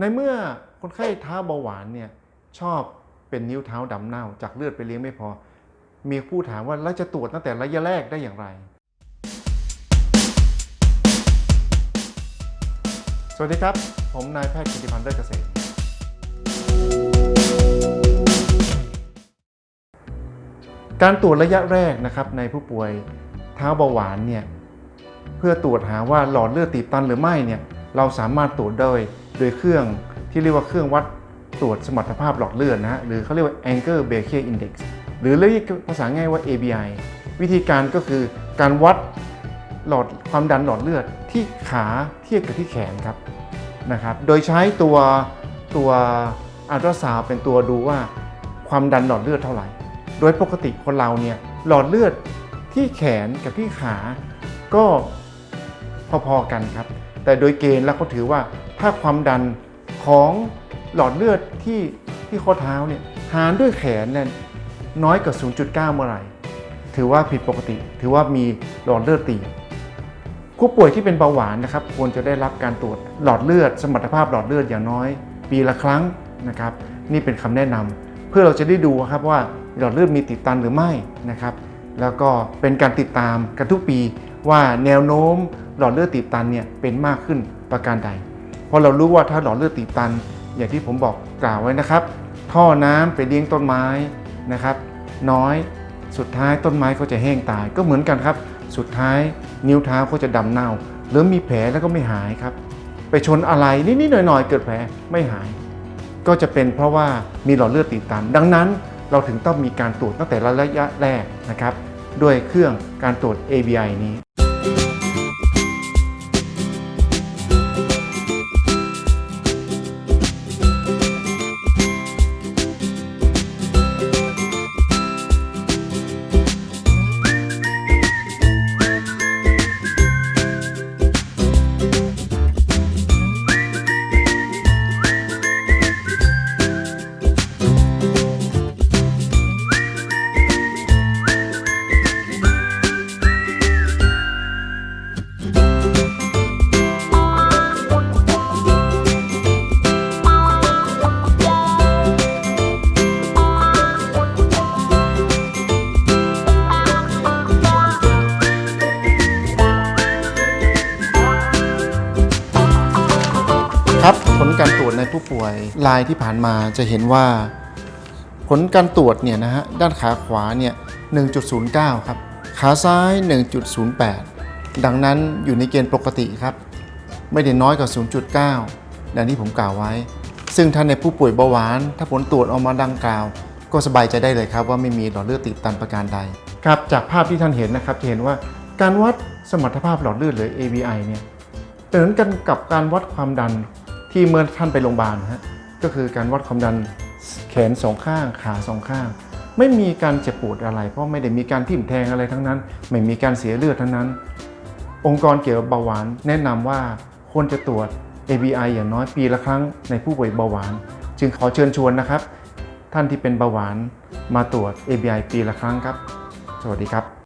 ในเมื่อคนไข้เท้าเบาหวานเนี่ยชอบเป็นนิ้วเท้าดำเน่า จากเลือดไปเลี้ยงไม่พอ มีผู้ถามว่าแล้วจะตรวจตั้งแต่ระยะแรกได้อย่างไร สวัสดีครับ ผมนายแพทย์กิติพันธ์เลิศเกษมการตรวจระยะแรกนะครับในผู้ป่วยเท้าเบาหวานเนี่ยเพื่อตรวจหาว่าหลอดเลือดตีบตันหรือไม่เนี่ยเราสามารถตรวจได้ โดยเครื่องที่เรียกว่าเครื่องวัดตรวจสมรรถภาพหลอดเลือดนะฮะหรือเขาเรียกว่า Anchor Baker Index หรือเรียกภาษาง่ายว่า ABI วิธีการก็คือการวัดหลอดความดันหลอดเลือดที่ขาเทียบกับที่แขนครับนะครับโดยใช้ตัวตัวอัลตราซาวเป็นตัวดูว่าความดันหลอดเลือดเท่าไหร่ โดยปกติคนเราเนี่ยหลอดเลือดที่แขนกับที่ขาก็พอๆกันครับ แต่โดยเกณฑ์แล้วเขาถือว่า ถ้าความดันของหลอดเลือดที่ที่ข้อเท้าเนี่ยหารด้วยแขนเนี่ยน้อยกว่า 0.9 เมื่อไหร่ ถือว่าผิดปกติ ถือว่ามีหลอดเลือดตีบผู้ป่วยที่เป็นเบาหวานนะครับ ควรจะได้รับการตรวจหลอดเลือด สมรรถภาพหลอดเลือดอย่างน้อย ปีละครั้งนะครับ นี่เป็นคำแนะนำเพื่อเราจะได้ดูครับว่าหลอดเลือดมีติดตันหรือไม่นะครับ แล้วก็เป็นการติดตามกันทุกปีว่าแนวโน้มหลอดเลือดตีบตันเนี่ยเป็นมากขึ้นประการใด เพราะเรารู้ว่าถ้าหลอดเลือดตีบตัน อย่างที่ผมบอกกล่าวไว้นะครับ ท่อน้ำไปเลี้ยงต้นไม้นะครับ น้อยสุดท้ายต้นไม้ก็จะแห้งตาย ก็เหมือนกันครับ สุดท้ายนิ้วเท้าก็จะดำเน่า หรือมีแผลแล้วก็ไม่หายครับ ไปชนอะไรนิดๆหน่อยๆเกิดแผลไม่หาย ก็จะเป็นเพราะว่ามีหลอดเลือดตีบตัน ดังนั้นเราถึงต้องมีการตรวจตั้งแต่ระยะแรกนะครับ ด้วยเครื่องการตรวจ ABI นี้ ผลการตรวจในผู้ป่วยรายที่ผ่านมาจะเห็นว่า ผลการตรวจเนี่ยนะฮะด้านขาขวาเนี่ย 1.09 ครับ ขาซ้าย 1.08 ดังนั้นอยู่ในเกณฑ์ปกติครับ ไม่ได้น้อยกว่า 0.9 ดังที่ผมกล่าวไว้ ซึ่งถ้าในผู้ป่วยเบาหวาน ถ้าผลตรวจออกมาดังกล่าว ก็สบายใจได้เลยครับว่าไม่มีหลอดเลือดตีบตันประการใดครับจากภาพที่ท่านเห็นนะครับจะเห็นว่าการวัดสมรรถภาพหลอดเลือดหรือ ABI เนี่ยเหมือนกันกับการวัดความดัน ที่เมื่อท่านไปโรงพยาบาลนะฮะก็คือการวัดความดันแขนสองข้างขาสองข้าง ไม่มีการเจ็บปวดอะไร เพราะไม่ได้มีการทิ่มแทงอะไรทั้งนั้น ไม่มีการเสียเลือดทั้งนั้น องค์กรเกี่ยวกับเบาหวานแนะนำว่าควรจะตรวจ ABI อย่างน้อยปีละครั้งในผู้ป่วยเบาหวาน จึงขอเชิญชวนนะครับ ท่านที่เป็นเบาหวานมาตรวจ ABI ปีละครั้งครับ สวัสดีครับ